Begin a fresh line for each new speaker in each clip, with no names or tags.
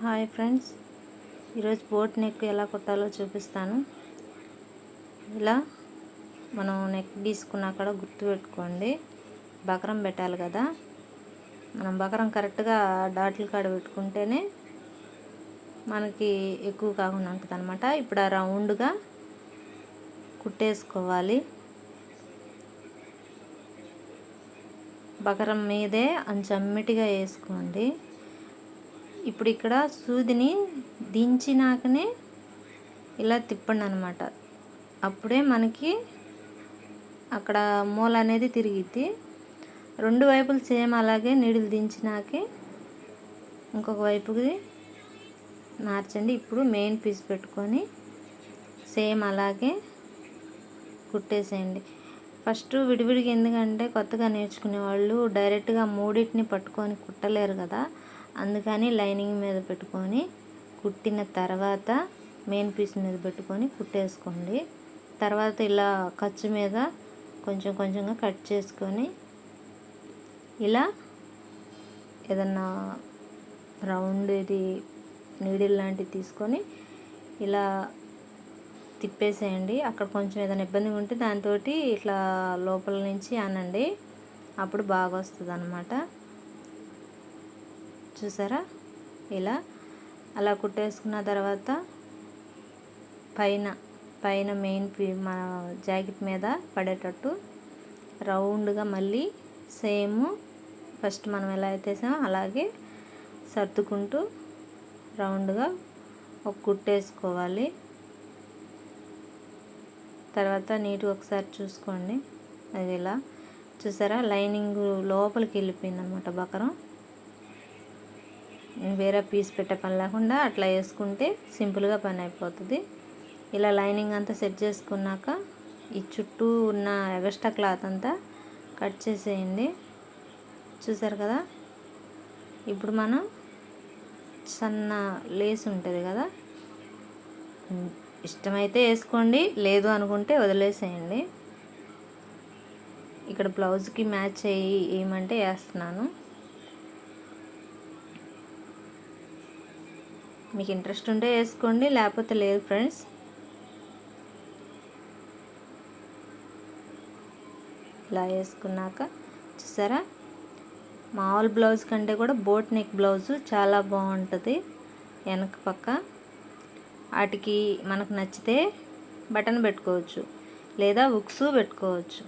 Hi friends. ఈరోజు boat neck ఎలా కుట్టాలో చూపిస్తాను. ఇలా మనం నెక్ గీసుకున్న అక్కడ గుర్తు పెట్టుకోండి. బకరం పెట్టాలి కదా. మనం బకరం కరెక్ట్గా డాట్లు కాడ పెట్టుకుంటేనే మనకి ఎక్కువ కాకుండా ఉంటుంది అనమాట ఇప్పుడు ఆ రౌండ్గా కుట్టేసుకోవాలి. బకరం మీదే అంచమ్మిటిగా వేసుకోండి. ఇప్పుడు ఇక్కడ సూదిని దించినాకనే ఇలా తిప్పండి అనమాట అప్పుడే మనకి అక్కడ మూల అనేది తిరిగిద్ది. రెండు వైపులు సేమ్ అలాగే నీడిలు దించినాకే ఇంకొక వైపుకి మార్చండి. ఇప్పుడు మెయిన్ పీస్ పెట్టుకొని సేమ్ అలాగే కుట్టేసేయండి. ఫస్ట్ విడివిడిగా ఎందుకంటే కొత్తగా నేర్చుకునే వాళ్ళు డైరెక్ట్గా మూడింటిని పట్టుకొని కుట్టలేరు కదా. అందుకని లైనింగ్ మీద పెట్టుకొని కుట్టిన తర్వాత మెయిన్ పీస్ మీద పెట్టుకొని కుట్టేసుకోండి. తర్వాత ఇలా ఖర్చు మీద కొంచెం కొంచెంగా కట్ చేసుకొని ఇలా ఏదన్నా రౌండ్ ఇది నీడిల్ లాంటివి తీసుకొని ఇలా తిప్పేసేయండి. అక్కడ కొంచెం ఏదైనా ఇబ్బందిగా ఉంటే దాంతో ఇట్లా లోపల నుంచి అనండి. అప్పుడు బాగా వస్తుంది అనమాట చూసారా? ఇలా. అలా కుట్టేసుకున్న తర్వాత పైన పైన మెయిన్ మన జాకెట్ మీద పడేటట్టు రౌండ్గా మళ్ళీ సేమ్ ఫస్ట్ మనం ఎలా అయితే అలాగే సర్దుకుంటూ రౌండ్గా ఒక కుట్టేసుకోవాలి. తర్వాత నీట్గా ఒకసారి చూసుకోండి. అది ఇలా చూసారా? లైనింగ్ లోపలికి వెళ్ళిపోయింది అనమాట బకరం. వేరే పీస్ పెట్టే పని లేకుండా అట్లా వేసుకుంటే సింపుల్గా పని అయిపోతుంది. ఇలా లైనింగ్ అంతా సెట్ చేసుకున్నాక ఈ చుట్టూ ఉన్న ఎగస్ట్రా క్లాత్ అంతా కట్ చేసేయండి. చూసారు కదా? ఇప్పుడు మనం సన్న లేస్ ఉంటుంది కదా? ఇష్టమైతే వేసుకోండి లేదు అనుకుంటే వదిలేసేయండి. ఇక్కడ బ్లౌజ్కి మ్యాచ్ అయ్యి ఏమంటే వేస్తున్నాను. మీకు ఇంట్రెస్ట్ ఉంటే వేసుకోండి లేకపోతే లేదు ఫ్రెండ్స్. ఇలా వేసుకున్నాక చూసారా? మామూలు బ్లౌజ్ కంటే కూడా బోట్ నెక్ బ్లౌజు చాలా బాగుంటుంది వెనక పక్క. వాటికి మనకు నచ్చితే బటన్ పెట్టుకోవచ్చు లేదా ఉక్స్ పెట్టుకోవచ్చు.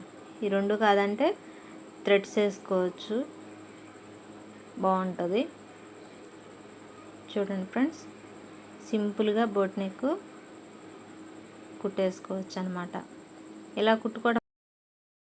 ఈ రెండు కాదంటే థ్రెడ్స్ వేసుకోవచ్చు. బాగుంటుంది. చూడండి ఫ్రెండ్స్. సింపుల్గా బోట్ నెక్ కుట్టేసుకోవచ్చు అనమాట ఇలా కుట్టుకోవడం